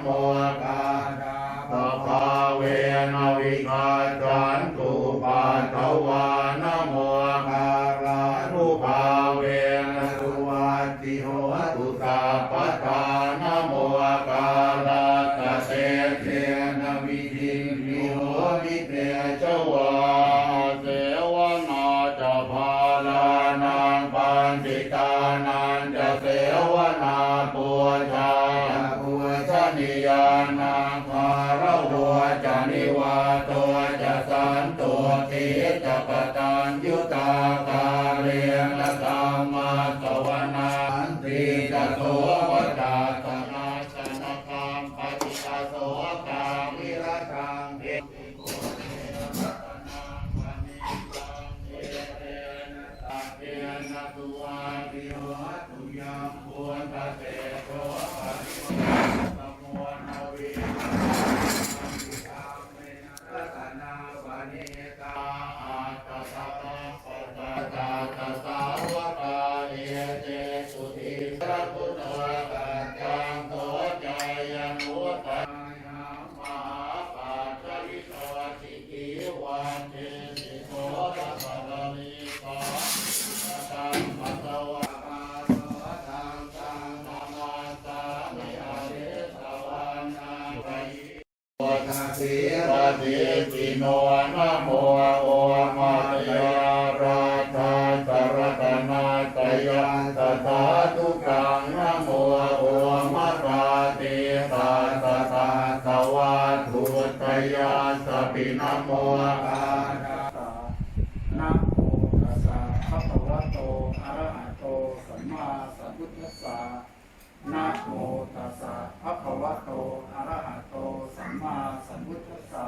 โมกาตภาเวนวิกาจันต ติโนนะโมโอมะ สะภะคะวะโตอะระหะโต สัมมาสัมพุทธัสสะ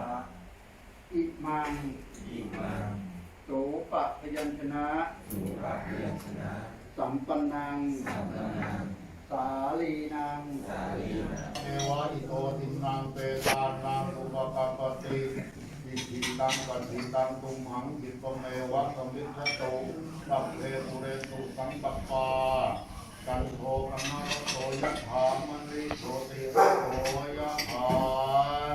อิมังอิมังโสปะพยัญชนะโสปะพยัญชนะ สัมปันนังสัมปันนัง สาลีนังสาลีนังเอวะอิโตตินังเปตานังอุปกัปปติิจิตังปจิตังตุมหังจิตเมวะสมิทโตสัเพปุเรตุสังปปา ตันโทพระมะโตยะธามริโตติโตยะธา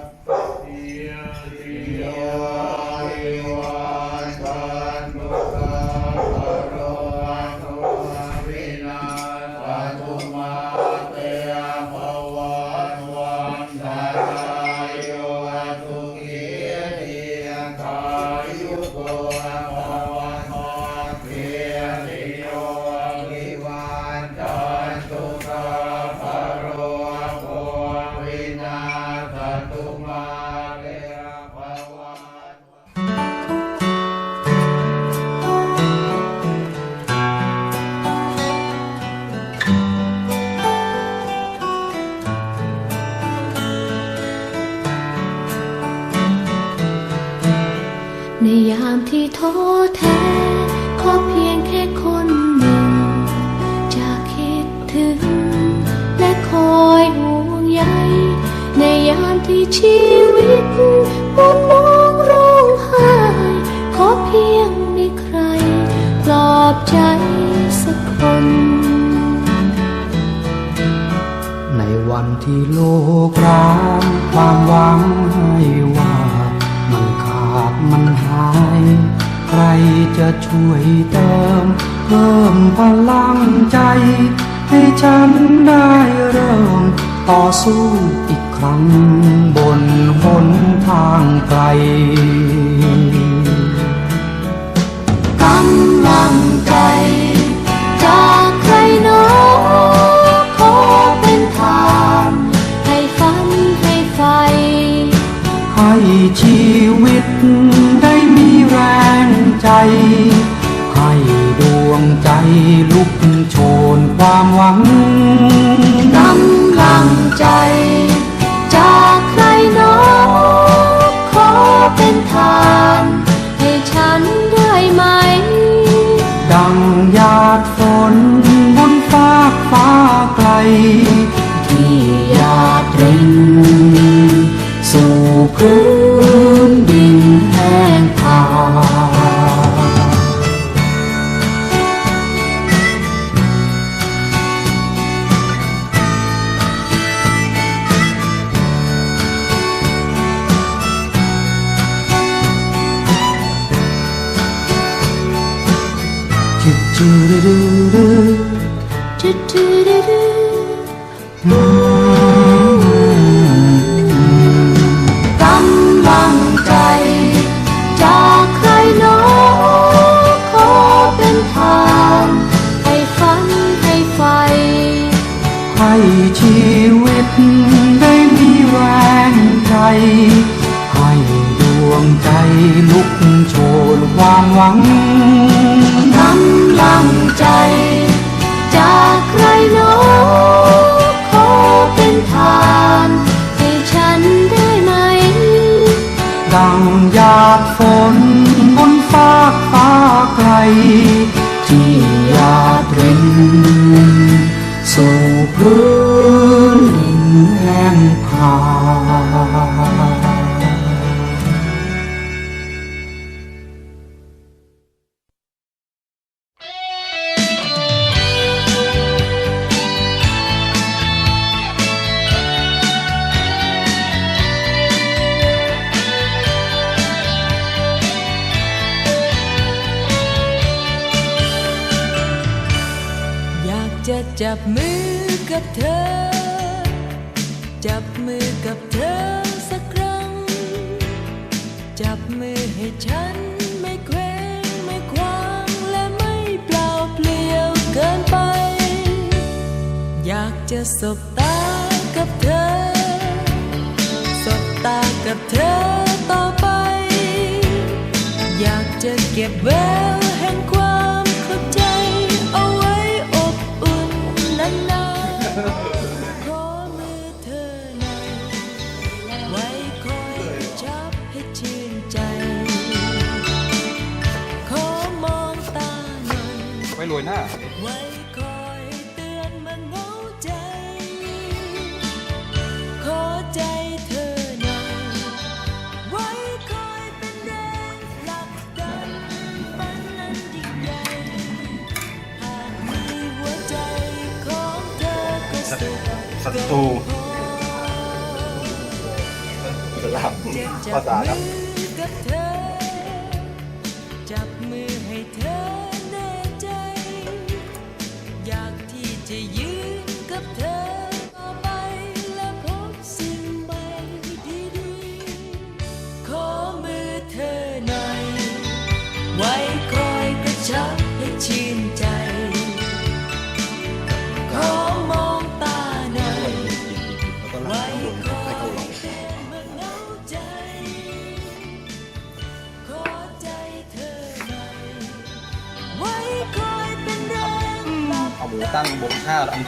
อบใจสักคน ในวันที่โลกร้างความหวังให้ว่า มันขาดมันหาย ใครจะช่วยเติม เพิ่มพลังใจ ให้ฉันได้เริ่ม ต่อสู้อีกครั้งบนหนทางไกลกัม ความหวัง จืดดื้อดื้ จับมือกับเธอ จับมือกับเธอสักครั้ง จับมือให้ฉันไม่เคว้งไม่คว้างและไม่เปล่าเปลี่ยวเกินไป อยากจะสบตากับเธอ สบตากับเธอต่อไป อยากจะเก็บแววแห่งความ ธอก็สุดศัตรูสลับภาษาครับ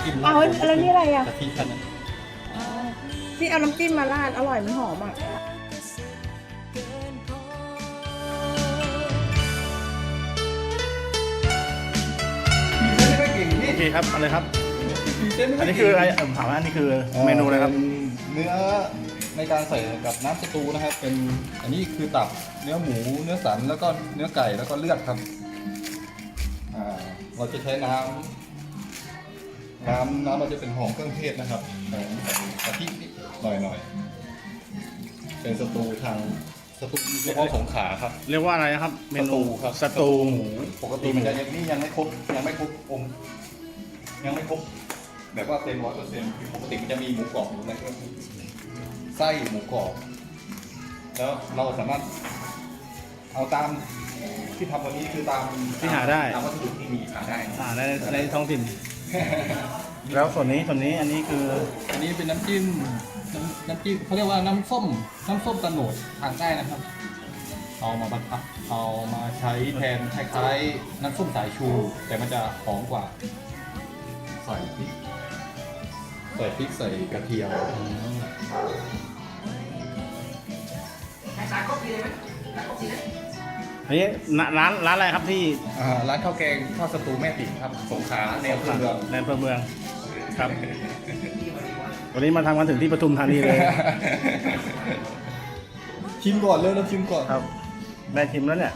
จิ้มเอาแล้วนี่อะไรอะ กะทิแค่นั้นที่เอาน้ำจิ้มมาราดอร่อยมันหอมอะเกินพอโอเคครับเอะไรครับ อันนี้คืออะไรผมถามว่าอันนี้คือเมนูอะไรครับ เนื้อในการใส่กับน้ำสตูนะครับ เป็นอันนี้คือตับเนื้อหมูเนื้อสันแล้วก็เนื้อไก่แล้วก็เลือดครับอ่าเราจะใช้น้ำ น้ำน้ำเราจะเป็นหอมเครื่องเทศนะครับหอมกะทินิดหน่อยหน่อยๆเป็นสตูทางสตูเฉพาะสงขลาครับ เรียกว่าอะไรนะครับ เมนูครับ สตูหมูปกติมันจะยังนี่ยังไม่ครบยังไม่ครบองค์ยังไม่ครบแบบว่าเต็มร้อยเปอร์เซ็นต์ปกติมันจะมีหมูกรอบอยู่ในไส้หมูกรอบแล้วเราสามารถเอาตามที่ทำวันนี้คือตามที่หาได้ ตามวัตถุดิบที่มีหาได้ อ่าในในท้องถิ่น แล้วส่วนนี้ส่วนนี้อันนี้คืออันนี้เป็นน้ำจิ้มน้ำน้ำจิ้มเขาเรียกว่าน้ำส้ม น้ำส้มตะโหนดทางใต้นะครับ เอามาบรรทัดเอามาใช้แทนคล้ายๆน้ำส้มสายชู แต่มันจะหอมกว่า ใส่พริกใส่พริกใส่กระเทียม อันนี้ร้านร้านอะไรครับที่อ่าร้านข้าวแกงทอดสตูแม่ติ๋มครับสงขลาแนวเมืองในอำเภอเมืองครับ วันนี้มาทำกันถึงที่ปทุมธานีเลย ชิมก่อนเริ่มแล้วชิมก่อนครับได้ชิมแล้วเนี่ย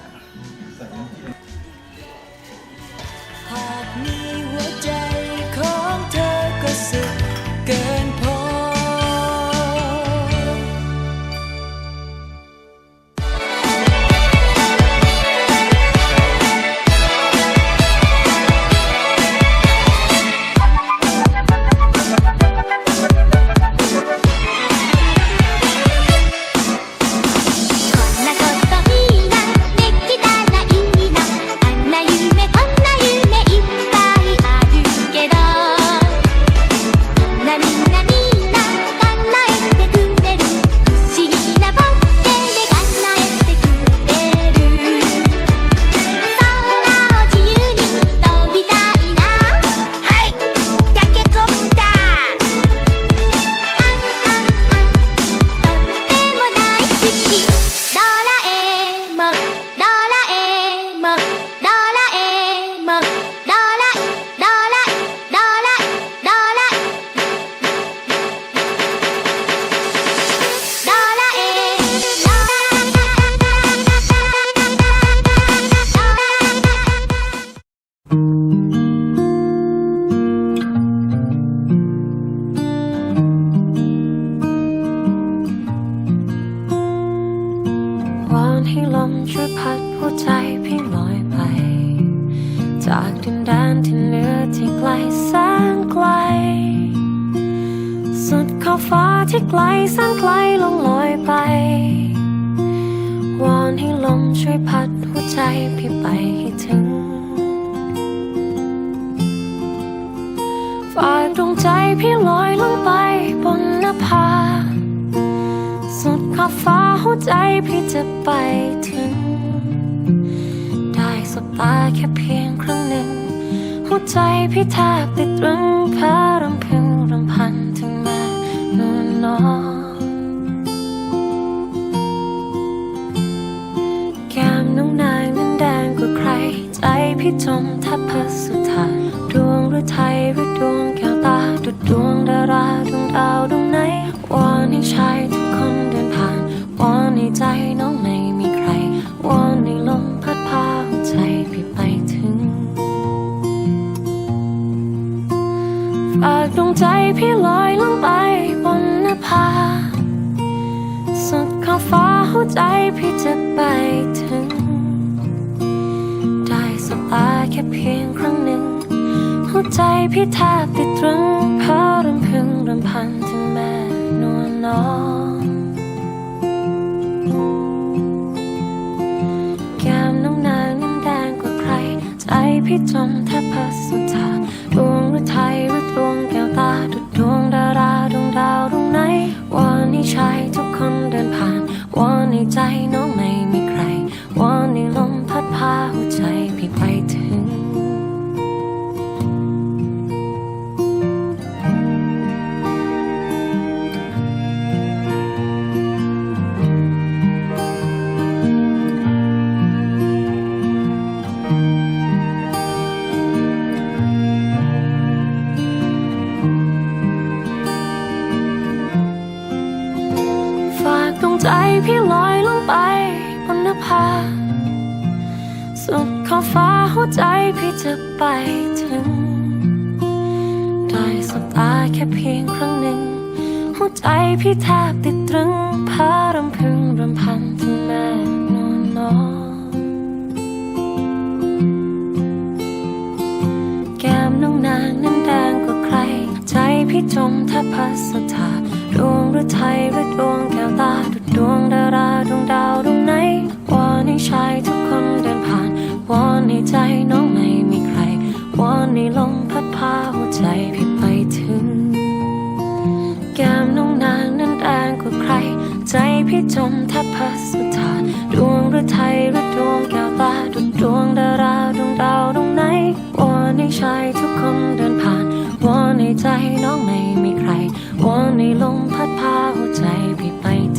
ใจพี่ลอยไป จากดินแดนที่เหนือที่ไกลแสนไกล สุดขอบฟ้าที่ไกลแสนไกลลงลอยไป วอนให้ลมช่วยพัดหัวใจพี่ไปให้ถึงฝากดวงใจพี่ลอยลงไปบนนภาสุดขอบฟ้าหัวใจพี่จะไปถึง ตาแค่เพียงครั้งหนึ่ง หัวใจพี่แทบติดตรึงพ้รำพึงรำพันถึงแม่นวลน้องแก้มน้องนางนั้นแดงกว่าใคร ใจพี่จมแทบพัสุธาดวงหรือไทยหรือดวงแก้วตาดุดดวงดาราดวงดาวดวงไหนวอนให้ชายทุกคนเดินผ่านวอนให้ใจน้อง ใจพี่ไปถึง ฝากดวงใจพี่ลอยลงไปบนนภา สุดขอบฟ้าหัวใจพี่จะไปถึง ได้สบตาแค่เพียงครั้งหนึ่ง หัวใจพี่แทบติดตรึงเพราะรำพึงรำพันถึงแม่นวลน้อง พี่จมแทบพัสุธาดวงหรือไทยหรือดวงแก้วตาดุดดวงดาราดวงดาวดวงไหนวอนให้ชายทุกคนเดินผ่านวอนให้ใจน้องไม่มีใครวอนให้ลมพัดพาหัว ฟ้าหัวใจพี่จะไปถึง ได้สบตาแค่เพียงครั้งหนึ่ง หัวใจพี่แทบติดตรึงพารำพึงรำพันถึงแม่นวลน้องแก้มน้องนางนั้นแดงกว่าใคร ใจพี่จมแทบพัสธาดวงหรือไทยหรือดวงแก้วตาดุดดวงดาราดวงดาวดวงไหนวอนให้ชายทุก วอนในใจน้องไม่มีใคร วอนในลมพัดพาหัวใจพี่ไปถึง แก้มน้องนางนั้นแดงกว่าใคร ใจพี่จมแทบพัสถาดวงระไทัยระดวงแก้วตาดวงดวงดาราดวงดาวดวงไหน วอนในชายทุกคนเดินผ่าน วอนในใจน้องไม่มีใคร วอนในลมพัดพาหัวใจพี่ไปถึง